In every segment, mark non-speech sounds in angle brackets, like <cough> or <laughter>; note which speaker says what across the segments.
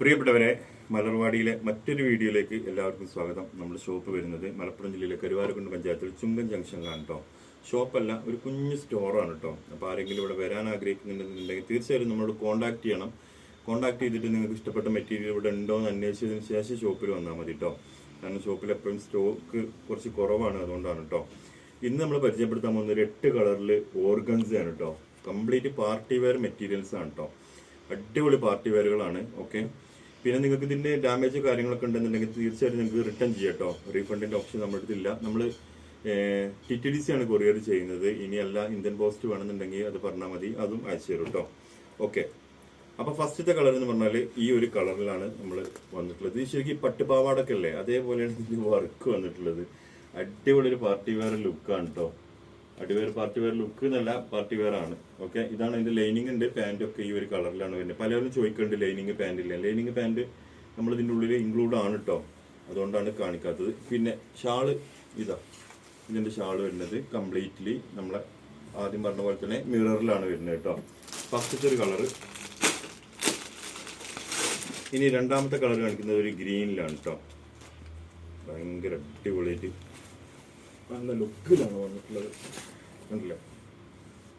Speaker 1: പ്രിയപ്പെട്ടവരെ മലർവാടിയിലെ മറ്റൊരു വീഡിയോയിലേക്ക് എല്ലാവർക്കും സ്വാഗതം. നമ്മൾ ഷോപ്പ് വരുന്നത് മലപ്പുറം ജില്ലയിലെ കരുവാരക്കുണ്ട് പഞ്ചായത്തിൽ ചുങ്കൻ ജംഗ്ഷനിലാണ് കേട്ടോ ഷോപ്പല്ല ഒരു കുഞ്ഞു സ്റ്റോറാണ് കേട്ടോ അപ്പോൾ ആരെങ്കിലും ഇവിടെ വരാൻ ആഗ്രഹിക്കുന്നുണ്ടെന്നുണ്ടെങ്കിൽ തീർച്ചയായും നമ്മളോട് കോൺടാക്ട് ചെയ്യണം. കോൺടാക്ട് ചെയ്തിട്ട് നിങ്ങൾക്ക് ഇഷ്ടപ്പെട്ട മെറ്റീരിയൽ ഇവിടെ ഉണ്ടോ എന്ന് അന്വേഷിച്ചതിന് ശേഷം ഷോപ്പിൽ വന്നാൽ മതി കേട്ടോ കാരണം ഷോപ്പിൽ എപ്പോഴും സ്റ്റോക്ക് കുറച്ച് കുറവാണ് അതുകൊണ്ടാണ് കേട്ടോ ഇന്ന് നമ്മൾ പരിചയപ്പെടുത്താൻ പോകുന്ന ഒരു എട്ട് കളറിൽ ഓർഗൻസയാണ് കേട്ടോ കംപ്ലീറ്റ് പാർട്ടി വെയർ മെറ്റീരിയൽസ് ആണ് കേട്ടോ അടിപൊളി പാർട്ടി വെയറുകളാണ് ഓക്കെ പിന്നെ നിങ്ങൾക്ക് ഇതിന്റെ ഡാമേജ് കാര്യങ്ങളൊക്കെ ഉണ്ടെന്നുണ്ടെങ്കിൽ തീർച്ചയായിട്ടും നിങ്ങൾക്ക് റിട്ടേൺ ചെയ്യാം കേട്ടോ റീഫണ്ടിന്റെ ഓപ്ഷൻ നമ്മുടെ അടുത്തില്ല നമ്മൾ ടി ടി ഡി സി ആണ് കൊറിയർ ചെയ്യുന്നത്. ഇനിയല്ല ഇന്ത്യൻ പോസ്റ്റ് വേണമെന്നുണ്ടെങ്കിൽ അത് പറഞ്ഞാൽ മതി. അതും അയച്ചു തരും കേട്ടോ ഓക്കെ അപ്പൊ ഫസ്റ്റത്തെ കളർ എന്ന് പറഞ്ഞാൽ ഈ ഒരു കളറിലാണ് നമ്മൾ വന്നിട്ടുള്ളത്. ഇത് ശരിക്കും പട്ടുപാവാടൊക്കെ അല്ലേ? അതേപോലെയാണ് ഇതിന്റെ വർക്ക് വന്നിട്ടുള്ളത്. അടിപൊളി ഒരു പാർട്ടി വെയർ ലുക്കാണ് കേട്ടോ അടിവേർ പാർട്ടി വെയർ ലുക്ക് എന്നല്ല പാർട്ടി വെയർ ആണ്. ഓക്കെ ഇതാണ് അതിന്റെ ലൈനിങ് ഉണ്ട് പാന്റ് ഒക്കെ ഈ ഒരു കളറിലാണ് വരുന്നത്. പലരും ചോദിക്കുന്നുണ്ട് ലൈനിങ് പാന്റ് ഇല്ല. ലൈനിങ് പാന്റ് നമ്മൾ ഇതിന്റെ ഉള്ളിൽ ഇൻക്ലൂഡ് ആണ് കേട്ടോ അതുകൊണ്ടാണ് കാണിക്കാത്തത്. പിന്നെ ഷാൾ ഇതാ. ഇതിന്റെ ഷാൾ വരുന്നത് കംപ്ലീറ്റ്ലി നമ്മളെ ആദ്യം പറഞ്ഞ പോലെ തന്നെ മിററിലാണ് വരുന്നത് കേട്ടോ ഫസ്റ്റത്തെ ഒരു കളറ് ഇനി രണ്ടാമത്തെ കളർ കാണിക്കുന്നത് ഒരു ഗ്രീനിലാണ് കേട്ടോ ഭയങ്കര അടിപൊളിയായിട്ട് നല്ല ലുക്കിലാണ് വന്നിട്ടുള്ളത്. കണ്ടില്ലേ?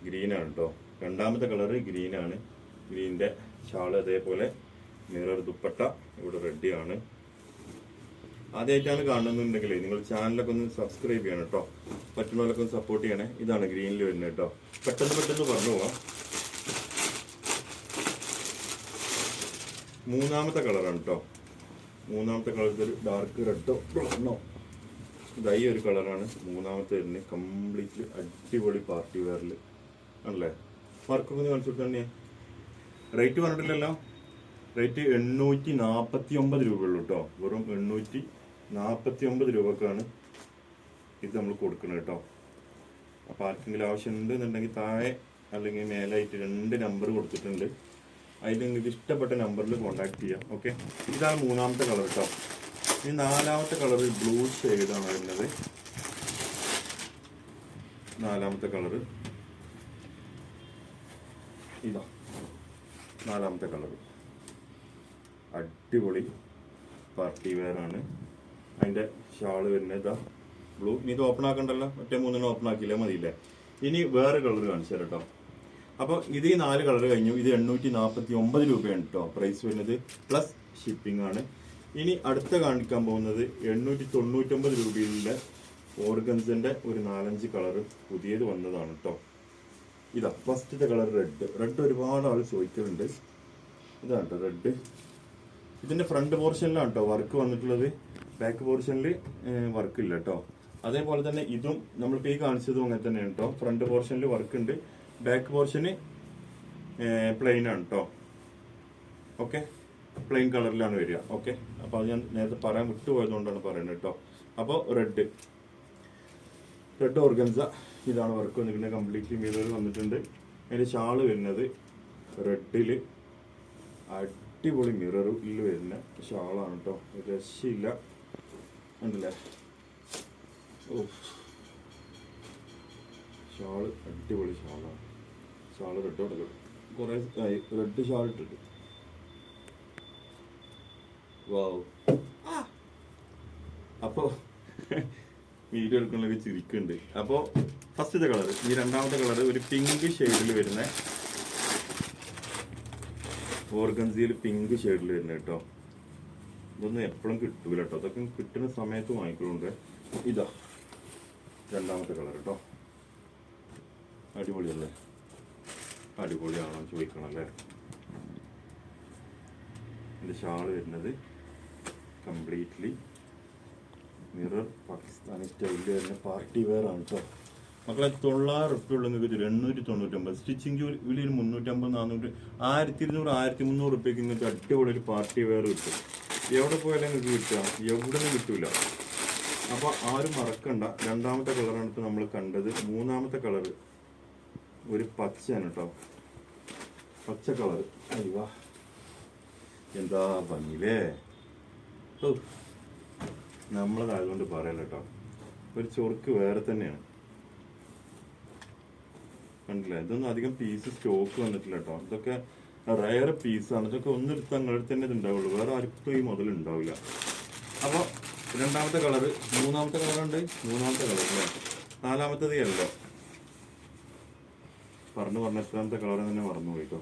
Speaker 1: ഗ്രീനാണ് കേട്ടോ രണ്ടാമത്തെ കളറ് ഗ്രീനാണ് ഗ്രീന്റെ ഷാൾ അതേപോലെ മിറർ ദുപ്പട്ട ഇവിടെ റെഡിയാണ് ആദ്യമായിട്ടാണ് കാണുന്നുണ്ടെങ്കിൽ നിങ്ങൾ ചാനലൊക്കെ ഒന്ന് സബ്സ്ക്രൈബ് ചെയ്യണം കേട്ടോ പറ്റുന്നവരൊക്കെ ഒന്ന് സപ്പോർട്ട് ചെയ്യണേ. ഇതാണ് ഗ്രീനിൽ വരുന്നത് കേട്ടോ പെട്ടെന്ന് പെട്ടെന്ന് പറഞ്ഞു പോവാം മൂന്നാമത്തെ കളറാണ് കേട്ടോ മൂന്നാമത്തെ കളർ ഡാർക്ക് റെഡോ ബ്രൗണോ ഇതായി ഒരു കളറാണ്. മൂന്നാമത്തെ വരുന്നത് കംപ്ലീറ്റ് അടിപൊളി പാർട്ടി വെയറിൽ ആണല്ലേ വർക്കൊക്കെ ഒന്ന് കാണിച്ചു തന്നെ റേറ്റ് പറഞ്ഞിട്ടില്ലല്ലോ? റേറ്റ് എണ്ണൂറ്റി നാൽപ്പത്തി ഒമ്പത് രൂപയുള്ളൂ കേട്ടോ വെറും എണ്ണൂറ്റി നാൽപ്പത്തി ഒമ്പത് രൂപക്കാണ് ഇത് നമ്മൾ കൊടുക്കുന്നത് കേട്ടോ അപ്പോൾ ആർക്കെങ്കിലും ആവശ്യമുണ്ട് എന്നുണ്ടെങ്കിൽ താഴെ അല്ലെങ്കിൽ മേലായിട്ട് രണ്ട് നമ്പർ കൊടുത്തിട്ടുണ്ട്. അതിൽ നിങ്ങൾക്ക് ഇഷ്ടപ്പെട്ട നമ്പറിൽ കോൺടാക്ട് ചെയ്യാം. ഓക്കെ ഇതാണ് മൂന്നാമത്തെ കളർ കേട്ടോ ഇനി നാലാമത്തെ കളർ ബ്ലൂ ഷെയ്ഡാണ് വരുന്നത്. നാലാമത്തെ കളർ. ഇതാ നാലാമത്തെ കളർ. അടിപൊളി പാർട്ടി വെയറാണ് ആണ്. അതിന്റെ ഷാൾ വരുന്നത് ഇതാ ബ്ലൂ. ഇനി ഇത് ഓപ്പൺ ആക്കണ്ടല്ലോ? മറ്റേ മൂന്നെണ്ണം ഓപ്പൺ ആക്കിയില്ലേ? മതിയില്ലേ? ഇനി വേറെ കളർ കാണിച്ചു കേട്ടോ. അപ്പോൾ ഇത് ഈ നാല് കളർ കഴിഞ്ഞു. ഇത് എണ്ണൂറ്റി നാൽപ്പത്തി ഒമ്പത് രൂപയാണ് കേട്ടോ. പ്രൈസ് വരുന്നത്. പ്ലസ് ഷിപ്പിംഗ് ആണ്. ഇനി അടുത്ത കാണിക്കാൻ പോകുന്നത് എണ്ണൂറ്റി തൊണ്ണൂറ്റൊമ്പത് രൂപയിലുള്ള ഓർഗൻസിന്റെ ഒരു നാലഞ്ച് കളർ പുതിയത് വന്നതാണ് കേട്ടോ ഇതാ ഫസ്റ്റത്തെ കളർ റെഡ് റെഡ് ഒരുപാട് ആൾ ചോദിക്കുന്നുണ്ട് ഇതാണ് കേട്ടോ റെഡ് ഇതിന്റെ ഫ്രണ്ട് പോർഷനിലാണ് കേട്ടോ വർക്ക് വന്നിട്ടുള്ളത്. ബാക്ക് പോർഷനിൽ വർക്ക് ഇല്ല കേട്ടോ അതേപോലെ തന്നെ ഇതും നമ്മളിപ്പോൾ ഈ കാണിച്ചതും അങ്ങനെ തന്നെയാണ് കേട്ടോ ഫ്രണ്ട് പോർഷനിൽ വർക്ക് ഉണ്ട്. ബാക്ക് പോർഷന് പ്ലെയിൻ ആണ് കേട്ടോ ഓക്കെ പ്ലെയിൻ കളറിലാണ് വരിക. ഓക്കെ അപ്പോൾ അത് ഞാൻ നേരത്തെ പറയാൻ വിട്ടുപോയതുകൊണ്ടാണ് പറയുന്നത് കേട്ടോ. അപ്പോൾ റെഡ് റെഡ് ഓർഗൻസ ഇതാണ് വർക്ക് വന്നിരിക്കുന്നത്. കംപ്ലീറ്റ്ലി മീതർ വന്നിട്ടുണ്ട്. അതിന്റെ ഷാൾ വരുന്നത് റെഡിൽ അടിപൊളി മിററിൽ വരുന്ന ഷാളാണ് കേട്ടോ. രക്ഷയില്ല. ഉണ്ടല്ലേ? ഓ ഷാൾ അടിപൊളി ഷാളാണ് ഷാൾ റെഡ് കൊടുക്കും കുറേ റെഡ് ഷാൾ ഇട്ടിട്ട്. അപ്പോൾ <laughs> വീഡിയോ എടുക്കുന്നൊരു ചിരിക്കുന്നുണ്ട് അപ്പോൾ ഫസ്റ്റത്തെ കളർ ഈ രണ്ടാമത്തെ കളർ ഒരു പിങ്ക് ഷെയ്ഡിൽ വരുന്ന ഓർഗൻസിയിൽ പിങ്ക് ഷെയ്ഡിൽ വരുന്ന കേട്ടോ. ഇതൊന്നും എപ്പോഴും കിട്ടൂല കേട്ടോ. അതൊക്കെ കിട്ടുന്ന സമയത്ത് വാങ്ങിക്കുന്നുണ്ട് ഇതാ രണ്ടാമത്തെ കളർ കേട്ടോ. അടിപൊളിയല്ലേ? അടിപൊളിയാണോ ചോദിക്കണം അല്ലേ എന്റെ ഷാൾ വരുന്നത് കംപ്ലീറ്റ്ലി. മിറർ പാകിസ്ഥാനി സ്റ്റൈലിൽ തന്നെ പാർട്ടി വെയർ ആണ് കേട്ടോ മക്കളെ തൊള്ളായിരം റുപ്യ ഉള്ള നിങ്ങൾക്ക് എണ്ണൂറ്റി തൊണ്ണൂറ്റൊമ്പത് സ്റ്റിച്ചിങ് ഒരു മുന്നൂറ്റമ്പത് നാനൂറ്റി ആയിരത്തി ഇരുന്നൂറ് ആയിരത്തി മുന്നൂറ് ഉറുപ്പ്യക്ക് നിങ്ങൾക്ക് അടിപൊളി ഒരു പാർട്ടി വെയർ കിട്ടും. എവിടെ പോയാലും നിങ്ങൾക്ക് കിട്ടുക. എവിടെ നിന്ന് കിട്ടൂല. അപ്പൊ ആരും മറക്കണ്ട. രണ്ടാമത്തെ കളറാണ് ഇപ്പോൾ നമ്മൾ കണ്ടത്. മൂന്നാമത്തെ കളർ ഒരു പച്ചയാണ് കേട്ടോ പച്ച കളർ അയ്യോ. എന്താ ഭംഗിലേ ഓ നമ്മളതായതുകൊണ്ട് പറയല്ല കേട്ടോ ഒരു ചൊറുക്ക് വേറെ തന്നെയാണ്. കണ്ടില്ല? ഇതൊന്നും അധികം പീസ് സ്റ്റോക്ക് വന്നിട്ടില്ല കേട്ടോ ഇതൊക്കെ റയർ പീസാണ് ഇതൊക്കെ ഒന്നെടുത്ത് അങ്ങോട്ട് തന്നെ ഇത് ഉണ്ടാവുള്ളൂ വേറെ ആർക്കും ഈ മുതൽ ഉണ്ടാവില്ല അപ്പോൾ രണ്ടാമത്തെ കളറ് മൂന്നാമത്തെ കളറുണ്ട് മൂന്നാമത്തെ കളർ അല്ലേ? നാലാമത്തത് യെല്ലോ പറഞ്ഞു പറഞ്ഞ എത്രാമത്തെ കളർ തന്നെ മറന്നു പോയിട്ടോ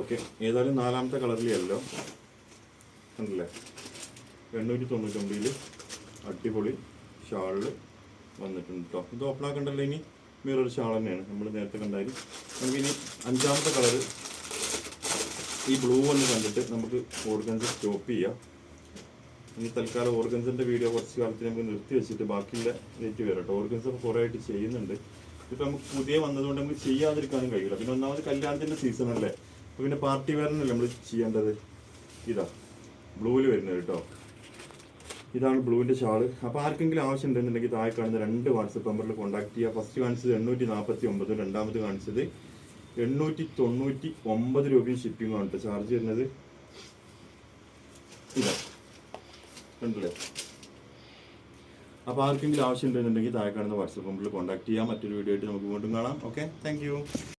Speaker 1: ഓക്കെ ഏതായാലും നാലാമത്തെ കളറിൽ യെല്ലോ കണ്ടില്ലേ? എണ്ണൂറ്റി തൊണ്ണൂറ്റൊമ്പതിൽ അടിപൊളി ഷാളിൽ വന്നിട്ടുണ്ട് കേട്ടോ ഇത് ഓപ്പൺ ആക്കണ്ടല്ലോ ഇനി? മിറർ ഷാൾ തന്നെയാണ്. നമ്മൾ നേരത്തെ കണ്ടാലും നമുക്കിനി അഞ്ചാമത്തെ കളർ ഈ ബ്ലൂ ഒന്ന് കണ്ടിട്ട് നമുക്ക് ഓർഗൻസ് സ്റ്റോപ്പ് ചെയ്യാം. ഇനി തൽക്കാലം ഓർഗൻസിന്റെ വീഡിയോ കുറച്ച് കാലത്തിന് നമുക്ക് നിർത്തി വെച്ചിട്ട് ബാക്കിയുള്ള റേറ്റ് വരാം കേട്ടോ ഓർഗൻസ് ഒക്കെ കുറേ ആയിട്ട് ചെയ്യുന്നുണ്ട്. ഇപ്പം നമുക്ക് പുതിയ വന്നതുകൊണ്ട് നമുക്ക് ചെയ്യാതിരിക്കാനും കഴിയില്ല. പിന്നെ ഒന്നാമത് കല്യാണത്തിന്റെ സീസൺ അല്ലേ? അപ്പോൾ പിന്നെ പാർട്ടി വേറെ നമ്മൾ ചെയ്യേണ്ടത്? ഇതാ ബ്ലൂവിൽ വരുന്നത് കേട്ടോ ഇതാണ് ബ്ലൂവിന്റെ ഷാൾ അപ്പോൾ ആർക്കെങ്കിലും ആവശ്യം ഉണ്ടെന്നുണ്ടെങ്കിൽ താഴെ കാണുന്ന രണ്ട് വാട്സപ്പ് നമ്പറിൽ കോൺടാക്ട് ചെയ്യുക ഫസ്റ്റ് കാണിച്ചത് എണ്ണൂറ്റി നാൽപ്പത്തി ഒമ്പത് രണ്ടാമത് കാണിച്ചത് എണ്ണൂറ്റി തൊണ്ണൂറ്റി ഒമ്പത് രൂപയും ഷിപ്പിംഗ് ആണ് ചാർജ് വരുന്നത്. കണ്ടില്ലേ? അപ്പോൾ ആർക്കെങ്കിലും ആവശ്യം ഉണ്ടെന്നുണ്ടെങ്കിൽ താഴെ കാണുന്ന വാട്സപ്പ് നമ്പറിൽ കോൺടാക്ട് ചെയ്യാം. മറ്റൊരു വീഡിയോ ആയിട്ട് നമുക്ക് വീണ്ടും കാണാം. Okay thank